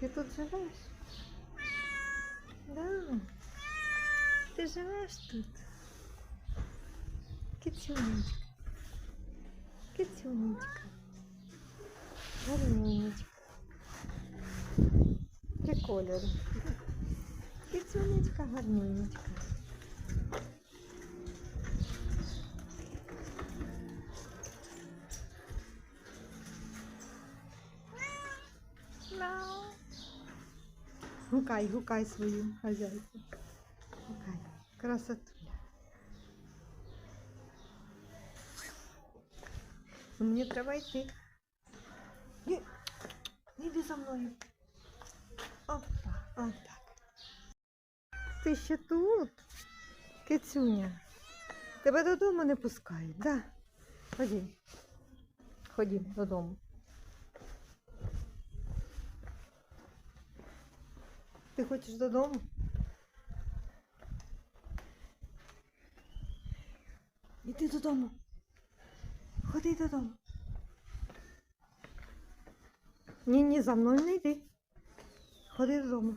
Ти тут живеш? Да. Ти живеш тут. Кицюнечка. Кицюнечка. Гарненечка. Прикольно. Кицюнечка, гарненечка. Гукай, гукай свою хазяйку. Гукай. Красотуля. Ну, Мені треба йти. Ні, йди за мною. Опа, отак. Ти ще тут? Кицюня. Тебе додому не пускають, да? Ходім. Ходім додому. Ти хочеш додому? Іди додому. Ходи додому. Ні, ні, за мною не йди. Ходи додому.